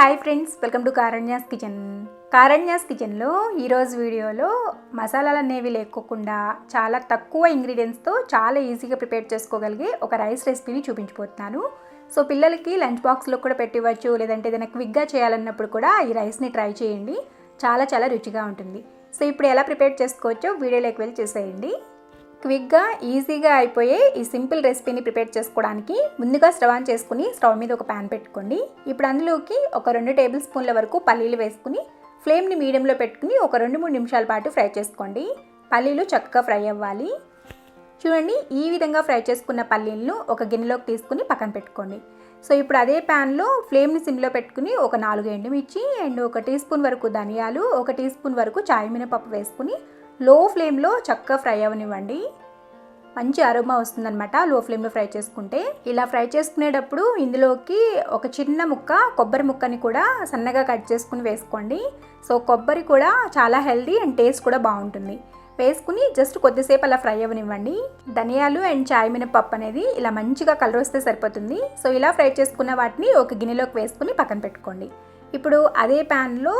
Hi friends welcome to Karanya's kitchen Karanya's కిచెన్లో ఈరోజు వీడియోలో మసాలాలు అనేవి లేకోకుండా చాలా తక్కువ ఇంగ్రీడియంట్స్తో చాలా ఈజీగా ప్రిపేర్ చేసుకోగలిగే ఒక రైస్ రెసిపీని చూపించిపోతున్నాను సో పిల్లలకి లంచ్ బాక్స్లో కూడా పెట్టివచ్చు లేదంటే ఏదైనా క్విక్గా చేయాలన్నప్పుడు కూడా ఈ రైస్ని ట్రై చేయండి. చాలా చాలా రుచిగా ఉంటుంది. సో ఇప్పుడు ఎలా ప్రిపేర్ చేసుకోవచ్చో వీడియోలోకి వెళ్ళి చేసేయండి. క్విక్గా ఈజీగా అయిపోయే ఈ సింపుల్ రెసిపీని ప్రిపేర్ చేసుకోవడానికి ముందుగా స్టవ్ ఆన్ చేసుకుని స్టవ్ మీద ఒక ప్యాన్ పెట్టుకోండి. ఇప్పుడు అందులోకి ఒక రెండు టేబుల్ స్పూన్ల వరకు పల్లీలు వేసుకుని ఫ్లేమ్ని మీడియంలో పెట్టుకుని ఒక రెండు మూడు నిమిషాల పాటు ఫ్రై చేసుకోండి. పల్లీలు చక్కగా ఫ్రై అవ్వాలి. చూడండి ఈ విధంగా ఫ్రై చేసుకున్న పల్లీలను ఒక గిన్నెలోకి తీసుకుని పక్కన పెట్టుకోండి. సో ఇప్పుడు అదే ప్యాన్లో ఫ్లేమ్ని సిమ్లో పెట్టుకుని ఒక నాలుగు ఎండుమిర్చి అండ్ ఒక టీ స్పూన్ వరకు ధనియాలు ఒక టీ స్పూన్ వరకు చాయ్ మినపప్పు వేసుకుని లో ఫ్లేమ్లో చక్కగా ఫ్రై అవనివ్వండి. మంచి అరోమా వస్తుందన్నమాట లో ఫ్లేమ్లో ఫ్రై చేసుకుంటే. ఇలా ఫ్రై చేసుకునేటప్పుడు ఇందులోకి ఒక చిన్న ముక్క కొబ్బరి ముక్కని కూడా సన్నగా కట్ చేసుకుని వేసుకోండి. సో కొబ్బరి కూడా చాలా హెల్దీ అండ్ టేస్ట్ కూడా బాగుంటుంది. వేసుకుని జస్ట్ కొద్దిసేపు అలా ఫ్రై అవ్వనివ్వండి ధనియాలు అండ్ చాయ్ మినపప్పు అనేది ఇలా మంచిగా కలర్ వస్తే సరిపోతుంది. సో ఇలా ఫ్రై చేసుకున్న వాటిని ఒక గిన్నెలోకి వేసుకుని పక్కన పెట్టుకోండి. ఇప్పుడు అదే ప్యాన్లో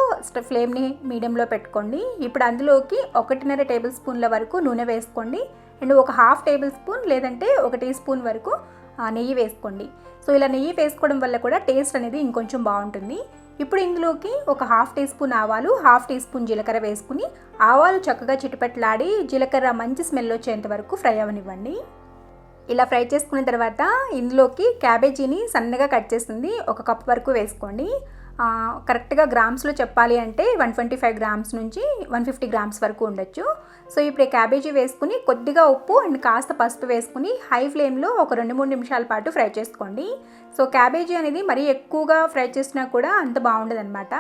ఫ్లేమ్ని మీడియంలో పెట్టుకోండి. ఇప్పుడు అందులోకి ఒకటిన్నర టేబుల్ స్పూన్ల వరకు నూనె వేసుకోండి. అండ్ ఒక హాఫ్ టేబుల్ స్పూన్ లేదంటే ఒక టీ స్పూన్ వరకు నెయ్యి వేసుకోండి. సో ఇలా నెయ్యి వేసుకోవడం వల్ల కూడా టేస్ట్ అనేది ఇంకొంచెం బాగుంటుంది. ఇప్పుడు ఇందులోకి ఒక హాఫ్ టీ స్పూన్ ఆవాలు హాఫ్ టీ స్పూన్ జీలకర్ర వేసుకుని ఆవాలు చక్కగా చిటుపెట్లాడి జీలకర్ర మంచి స్మెల్ వచ్చేంత వరకు ఫ్రై అవనివ్వండి. ఇలా ఫ్రై చేసుకున్న తర్వాత ఇందులోకి క్యాబేజీని సన్నగా కట్ చేసింది ఒక కప్ వరకు వేసుకోండి. కరెక్ట్గా గ్రామ్స్లో చెప్పాలి అంటే వన్ ట్వంటీ ఫైవ్ గ్రామ్స్ నుంచి వన్ ఫిఫ్టీ గ్రామ్స్ వరకు ఉండొచ్చు. సో ఇప్పుడు క్యాబేజీ వేసుకుని కొద్దిగా ఉప్పు అండ్ కాస్త పసుపు వేసుకుని హై ఫ్లేమ్లో ఒక రెండు మూడు నిమిషాల పాటు ఫ్రై చేసుకోండి. సో క్యాబేజీ అనేది మరీ ఎక్కువగా ఫ్రై చేసినా కూడా అంత బాగుండదు అనమాట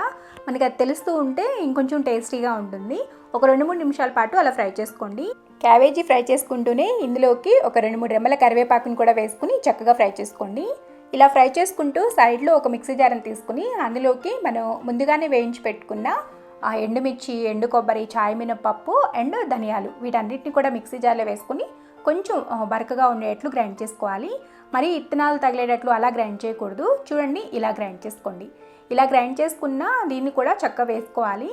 మనకి అది తెలుస్తూ ఉంటే ఇంకొంచెం టేస్టీగా ఉంటుంది. ఒక రెండు మూడు నిమిషాల పాటు అలా ఫ్రై చేసుకోండి. క్యాబేజీ ఫ్రై చేసుకుంటూనే ఇందులోకి ఒక రెండు మూడు రెమ్మల కరివేపాకుని కూడా వేసుకుని చక్కగా ఫ్రై చేసుకోండి. ఇలా ఫ్రై చేసుకుంటూ సైడ్లో ఒక మిక్సీ జారని తీసుకుని అందులోకి మనం ముందుగానే వేయించి పెట్టుకున్న ఆ ఎండుమిర్చి ఎండు కొబ్బరి చాయ్ మినపప్పు అండ్ ధనియాలు. వీటన్నిటిని కూడా మిక్సీ జార్లో వేసుకుని కొంచెం బరకగా ఉండేటట్లు గ్రైండ్ చేసుకోవాలి. మరి ఇత్తనాలు తగిలేటట్లు అలా గ్రైండ్ చేయకూడదు. చూడండి ఇలా గ్రైండ్ చేసుకోండి. ఇలా గ్రైండ్ చేసుకున్న దీన్ని కూడా చక్కగా వేసుకోవాలి.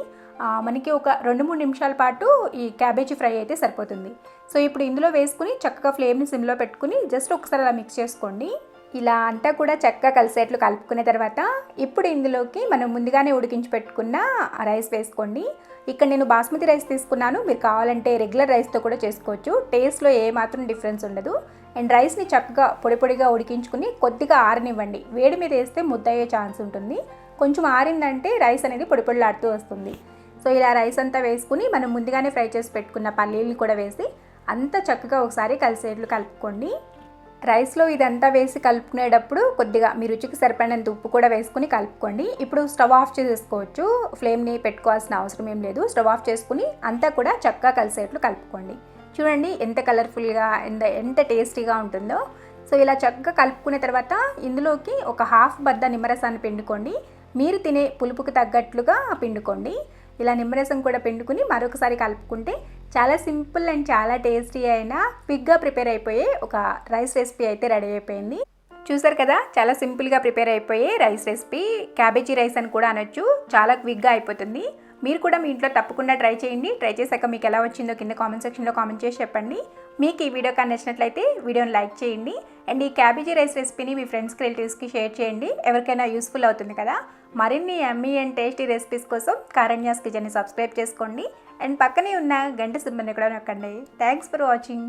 మనకి ఒక రెండు మూడు నిమిషాల పాటు ఈ క్యాబేజీ ఫ్రై అయితే సరిపోతుంది. సో ఇప్పుడు ఇందులో వేసుకుని చక్కగా ఫ్లేమ్ని సిమ్లో పెట్టుకుని జస్ట్ ఒకసారి అలా మిక్స్ చేసుకోండి. ఇలా అంతా కూడా చక్కగా కలిసేట్లు కలుపుకున్న తర్వాత ఇప్పుడు ఇందులోకి మనం ముందుగానే ఉడికించి పెట్టుకున్న రైస్ వేసుకోండి. ఇక్కడ నేను బాస్మతి రైస్ తీసుకున్నాను. మీరు కావాలంటే రెగ్యులర్ రైస్తో కూడా చేసుకోవచ్చు. టేస్ట్లో ఏ మాత్రం డిఫరెన్స్ ఉండదు. అండ్ రైస్ని చక్కగా పొడి పొడిగా ఉడికించుకుని కొద్దిగా ఆరనివ్వండి. వేడి మీద వేస్తే ముద్దయ్యే ఛాన్స్ ఉంటుంది. కొంచెం ఆరిందంటే రైస్ అనేది పొడి పొడిలాడుతూ వస్తుంది. సో ఇలా రైస్ అంతా వేసుకుని మనం ముందుగానే ఫ్రై చేసి పెట్టుకున్న పల్లీలు కూడా వేసి అంతా చక్కగా ఒకసారి కలిసేట్లు కలుపుకోండి. రైస్లో ఇదంతా వేసి కలుపుకునేటప్పుడు కొద్దిగా మీ రుచికి సరిపడినంత ఉప్పు కూడా వేసుకుని కలుపుకోండి. ఇప్పుడు స్టవ్ ఆఫ్ చేసేసుకోవచ్చు. ఫ్లేమ్ని పెట్టుకోవాల్సిన అవసరం ఏం లేదు. స్టవ్ ఆఫ్ చేసుకుని అంతా కూడా చక్కగా కలిసేట్లు కలుపుకోండి. చూడండి ఎంత కలర్ఫుల్గా ఎంత ఎంత టేస్టీగా ఉంటుందో. సో ఇలా చక్కగా కలుపుకున్న తర్వాత ఇందులోకి ఒక హాఫ్ బద్ద నిమ్మరసాన్ని పిండుకోండి. మీరు తినే పులుపుకి తగ్గట్లుగా పిండుకోండి. ఇలా నిమ్మరసం కూడా పిండుకుని మరొకసారి కలుపుకుంటే చాలా సింపుల్ అండ్ చాలా టేస్టీ అయిన క్విక్గా ప్రిపేర్ అయిపోయే ఒక రైస్ రెసిపీ అయితే రెడీ అయిపోయింది. చూసారు కదా చాలా సింపుల్గా ప్రిపేర్ అయిపోయే రైస్ రెసిపీ క్యాబేజీ రైస్ అని కూడా అనొచ్చు. చాలా క్విక్గా అయిపోతుంది. మీరు కూడా మీ ఇంట్లో తప్పకుండా ట్రై చేయండి. ట్రై చేశాక మీకు ఎలా వచ్చిందో కింద కామెంట్ సెక్షన్లో కామెంట్ చేసి చెప్పండి. మీకు ఈ వీడియో కానీ నచ్చినట్లయితే వీడియోని లైక్ చేయండి. అండ్ ఈ క్యాబేజీ రైస్ రెసిపీని మీ ఫ్రెండ్స్కి రిలేటివ్స్కి షేర్ చేయండి. ఎవరికైనా యూస్ఫుల్ అవుతుంది కదా. మరిన్ని ఎమ్మీ అండ్ టేస్టీ రెసిపీస్ కోసం కారణ్యాస్ కిచెన్ని సబ్స్క్రైబ్ చేసుకోండి. అండ్ పక్కనే ఉన్న గంట సిమ్మని కూడా నొక్కండి. Thanks for watching